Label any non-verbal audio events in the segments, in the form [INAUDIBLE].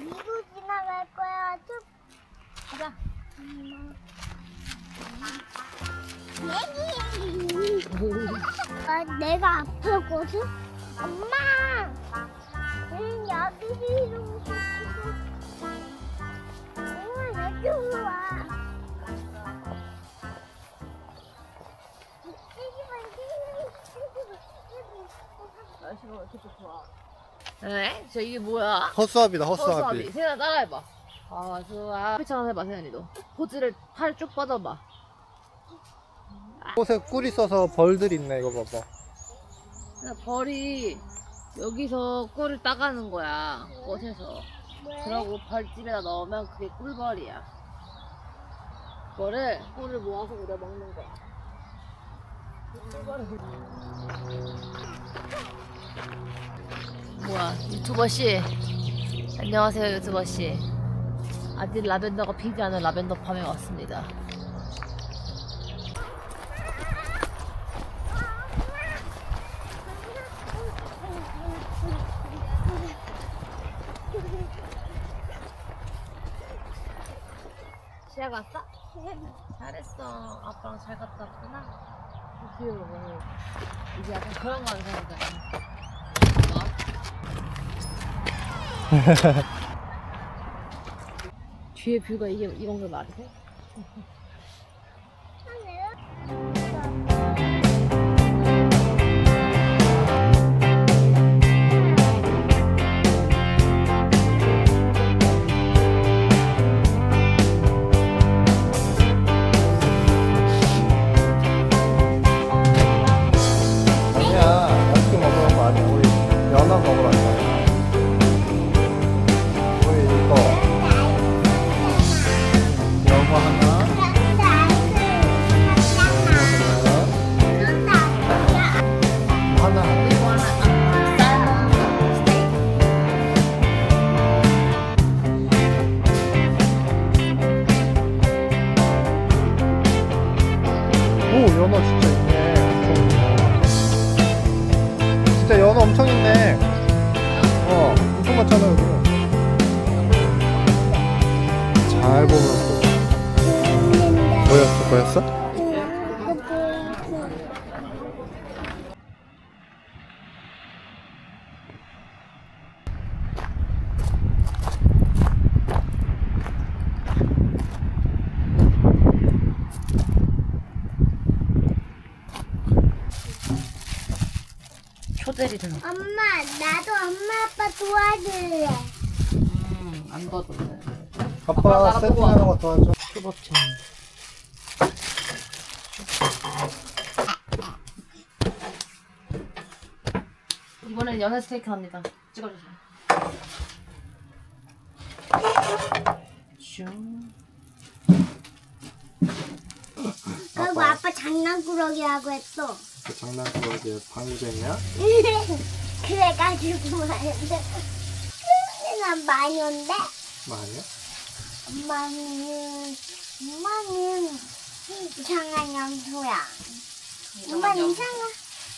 위로 지나갈 거야. 좀 가자. 아, 내가 아프거든. 엄마. 응, 여기로 가지고. 엄마 이쪽으로 와. 날씨가 왜 이렇게 좋아? 네? 저 이게 뭐야? 허수아비다 허수아비. 허수아비 세연아 따라해봐. 허수아비처럼 해봐 세연이도. 포즈를 팔 쭉 뻗어봐. 꽃에 꿀이 써서 벌들 있네 이거 봐봐 벌이 여기서 꿀을 따가는 거야. 꽃에서. 그러고 벌집에다 넣으면 그게 꿀벌이야. 그거를 꿀을 모아서 우리가 먹는 거야. 뭐야 유튜버 씨. 안녕하세요 유튜버 씨. 아직 라벤더가 피지 않은 라벤더 팜에 왔습니다. 시야 갔어? 잘했어. 아빠랑 잘 갔다 왔구나. 귀여워 이제 약간 그런 거 하는 사람이잖아 [LAUGHS] 뒤에 뷰가 이게 이런 게 말이 돼? 아 오 연어 진짜 있네. 진짜 연어 엄청 있네. 어 엄청 많잖아 여기 잘 보면 보였어 보였어? 등 엄마, 나도 엄마 아빠 도와줄래. 음안 봐도 아빠 나랑 세팅하는 거 도와줘. 초밥전 이번엔 연어 스테이크 합니다. 찍어주세요. 슝. 그리고 아빠 장난꾸러기 하고 했어. 그 장난꾸러기 방울쟁이야? [LAUGHS] 그래가지고 말인데. 난 마녀인데? 아니야? 엄마는, 엄마는 이상한 염소야. 엄마 이상한,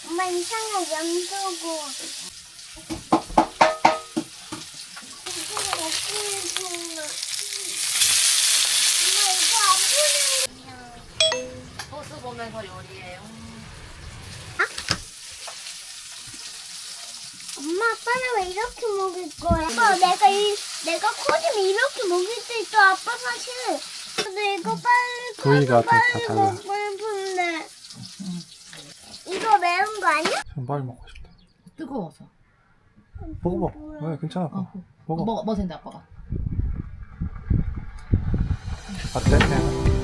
엄마 이상한 염소고. 엄마 이거 아프네. 소스 보면서 요리해요 엄마 아빠는 왜 이렇게 먹을 거야? 아빠 내가 이 내가 커지면 이렇게 먹을 수 있어 아빠 사실. 근데 이거 빨리 부위가 다 빨리 달라. 먹고 싶은데. 이거 매운 거 아니야? 좀 빨리 먹고 싶다 뜨거워서 먹어봐 왜 괜찮아 어. 먹어 먹어 먹어 된다 아빠가 어때?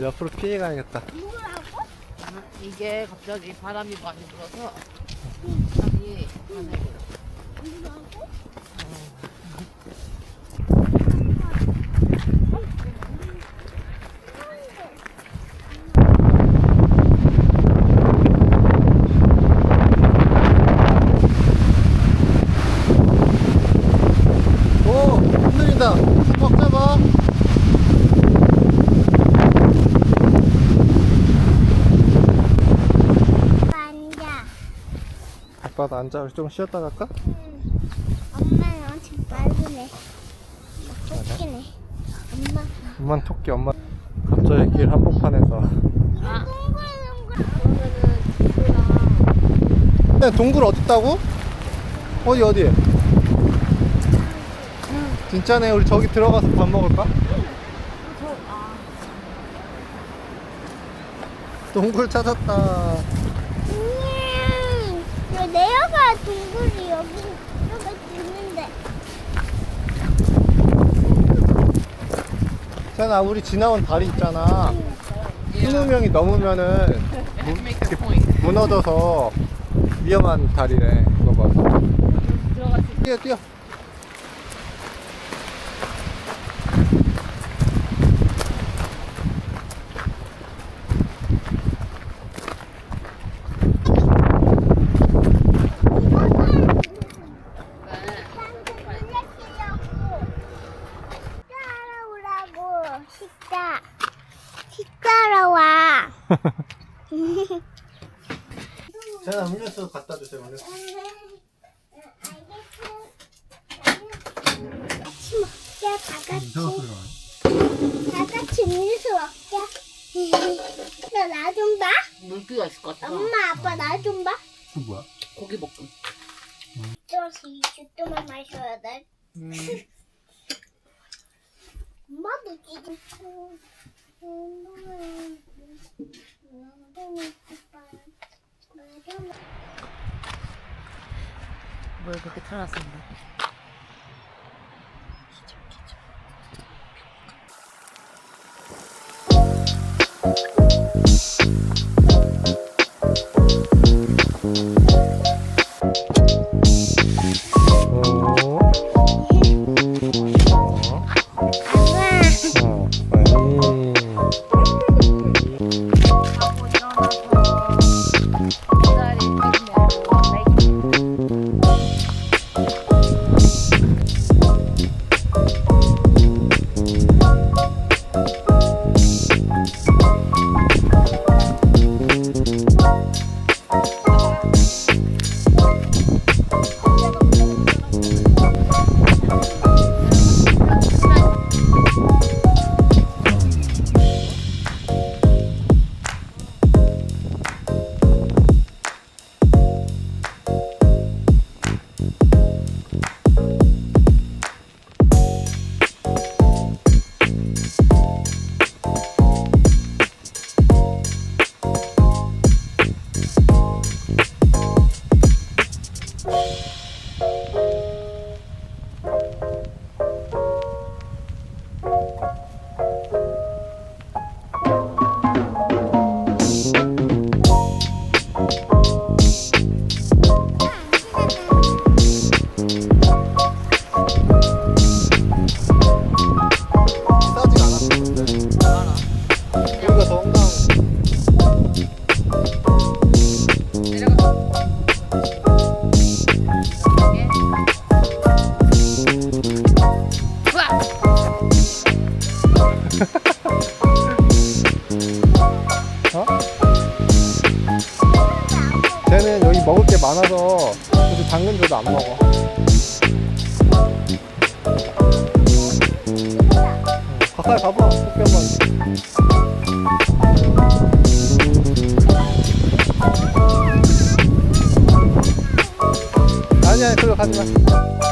옆으로 피해 가야겠다. 이게 갑자기 바람이 많이 불어서 갑자기 가늘고 오, 흔들린다. 턱 잡아. 앉아. 아빠도 앉아. 우리 좀 쉬었다 갈까? 엄마는 엄청 빠르네. 토끼네. 엄마. 엄만 토끼, 엄마. 갑자기 길 한복판에서. 아 동글동글. 그러면은 야, 동굴 어딨다고? 어디, 어디? 진짜네. 우리 저기 들어가서 밥 먹을까? 동굴 찾았다. 음, 여 내려가 동굴이 여기 여기 있는데. 세나, 우리 지나온 다리 있잖아. 스무 명이 넘으면은 무, 무너져서 위험한 다리래. 그거 봐. 들어갈 수 뛰어, 뛰어. 따라오라고 식사 식사로 와. 세나, 음료수 갖다 주세요. 음료수. 같이 먹자 다 같이 이상한 나네. 다 같이 음료수 먹자. 너나좀 봐. 물기가 있을 것 같아 엄마 아빠 나 좀 봐. 그 뭐야? 고기 볶음 저서 이 주도만 마셔야 돼. 음. 엄마도 지금. 뭘 그렇게 틀어놨습니다 오. 줘도 안 먹어. 가까이 가봐, 토끼 엄마. 아니야, 그거 가지 마.